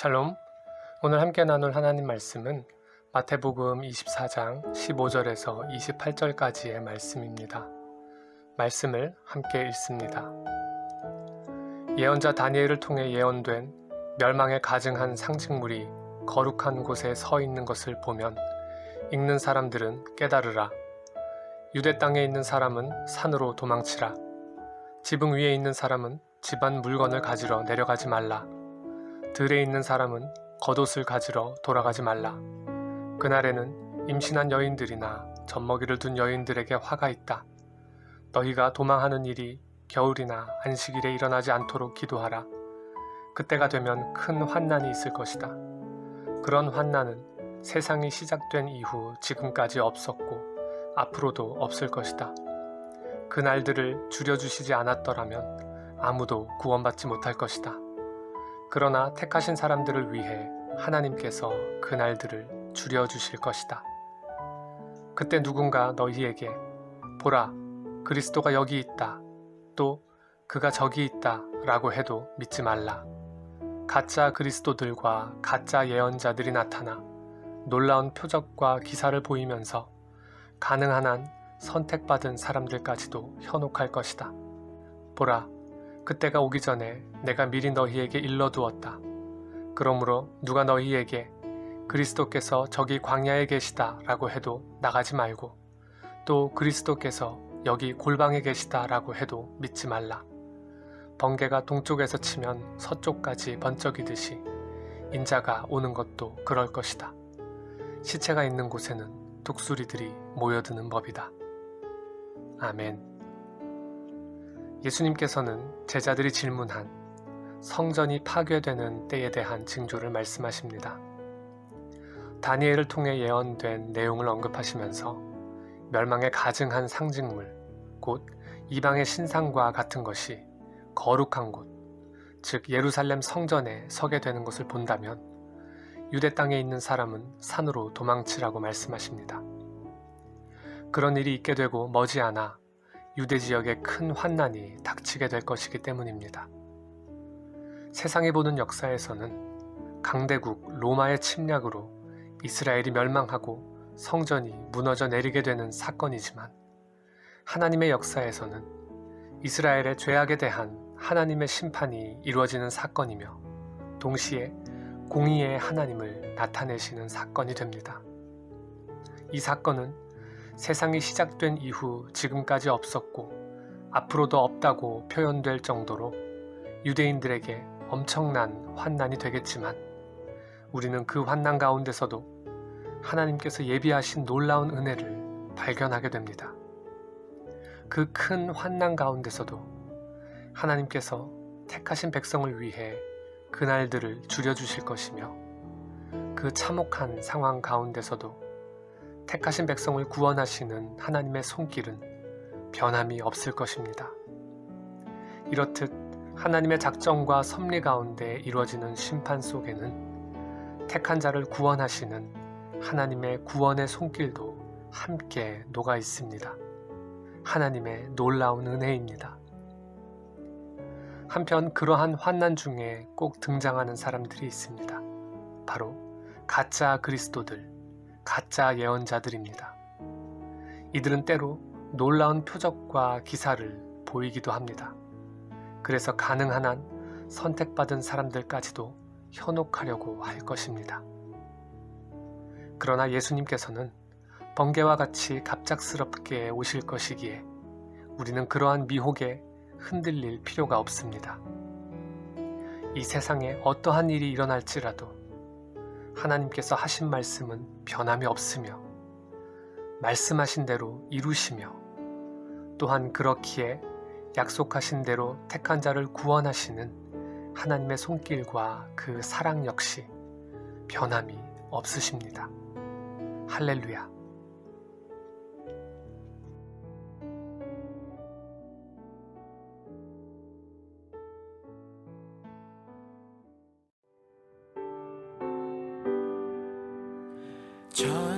샬롬. 오늘 함께 나눌 하나님 말씀은 마태복음 24장 15절에서 28절까지의 말씀입니다. 말씀을 함께 읽습니다. 예언자 다니엘을 통해 예언된 멸망에 가증한 상징물이 거룩한 곳에 서 있는 것을 보면 읽는 사람들은 깨달으라. 유대 땅에 있는 사람은 산으로 도망치라. 지붕 위에 있는 사람은 집안 물건을 가지러 내려가지 말라. 들에 있는 사람은 겉옷을 가지러 돌아가지 말라. 그날에는 임신한 여인들이나 젖먹이를 둔 여인들에게 화가 있다. 너희가 도망하는 일이 겨울이나 안식일에 일어나지 않도록 기도하라. 그때가 되면 큰 환난이 있을 것이다. 그런 환난은 세상이 시작된 이후 지금까지 없었고 앞으로도 없을 것이다. 그 날들을 줄여주시지 않았더라면 아무도 구원받지 못할 것이다. 그러나 택하신 사람들을 위해 하나님께서 그 날들을 줄여주실 것이다. 그때 누군가 너희에게 보라, 그리스도가 여기 있다. 또 그가 저기 있다. 라고 해도 믿지 말라. 가짜 그리스도들과 가짜 예언자들이 나타나 놀라운 표적과 기사를 보이면서 가능한 한 선택받은 사람들까지도 현혹할 것이다. 보라, 그때가 오기 전에 내가 미리 너희에게 일러두었다. 그러므로 누가 너희에게 그리스도께서 저기 광야에 계시다 라고 해도 나가지 말고 또 그리스도께서 여기 골방에 계시다 라고 해도 믿지 말라. 번개가 동쪽에서 치면 서쪽까지 번쩍이듯이 인자가 오는 것도 그럴 것이다. 시체가 있는 곳에는 독수리들이 모여드는 법이다. 아멘. 예수님께서는 제자들이 질문한 성전이 파괴되는 때에 대한 징조를 말씀하십니다. 다니엘을 통해 예언된 내용을 언급하시면서 멸망에 가증한 상징물, 곧 이방의 신상과 같은 것이 거룩한 곳, 즉 예루살렘 성전에 서게 되는 것을 본다면 유대 땅에 있는 사람은 산으로 도망치라고 말씀하십니다. 그런 일이 있게 되고 머지않아 유대 지역에 큰 환난이 닥치게 될 것이기 때문입니다. 세상이 보는 역사에서는 강대국 로마의 침략으로 이스라엘이 멸망하고 성전이 무너져 내리게 되는 사건이지만 하나님의 역사에서는 이스라엘의 죄악에 대한 하나님의 심판이 이루어지는 사건이며 동시에 공의의 하나님을 나타내시는 사건이 됩니다. 이 사건은 세상이 시작된 이후 지금까지 없었고 앞으로도 없다고 표현될 정도로 유대인들에게 엄청난 환난이 되겠지만 우리는 그 환난 가운데서도 하나님께서 예비하신 놀라운 은혜를 발견하게 됩니다. 그 큰 환난 가운데서도 하나님께서 택하신 백성을 위해 그날들을 줄여주실 것이며 그 참혹한 상황 가운데서도 택하신 백성을 구원하시는 하나님의 손길은 변함이 없을 것입니다. 이렇듯 하나님의 작정과 섭리 가운데 이루어지는 심판 속에는 택한 자를 구원하시는 하나님의 구원의 손길도 함께 녹아 있습니다. 하나님의 놀라운 은혜입니다. 한편 그러한 환난 중에 꼭 등장하는 사람들이 있습니다. 바로 가짜 그리스도들, 가짜 예언자들입니다. 이들은 때로 놀라운 표적과 기사를 보이기도 합니다. 그래서 가능한 한 선택받은 사람들까지도 현혹하려고 할 것입니다. 그러나 예수님께서는 번개와 같이 갑작스럽게 오실 것이기에 우리는 그러한 미혹에 흔들릴 필요가 없습니다. 이 세상에 어떠한 일이 일어날지라도 하나님께서 하신 말씀은 변함이 없으며 말씀하신 대로 이루시며 또한 그렇기에 약속하신 대로 택한 자를 구원하시는 하나님의 손길과 그 사랑 역시 변함이 없으십니다. 할렐루야. 저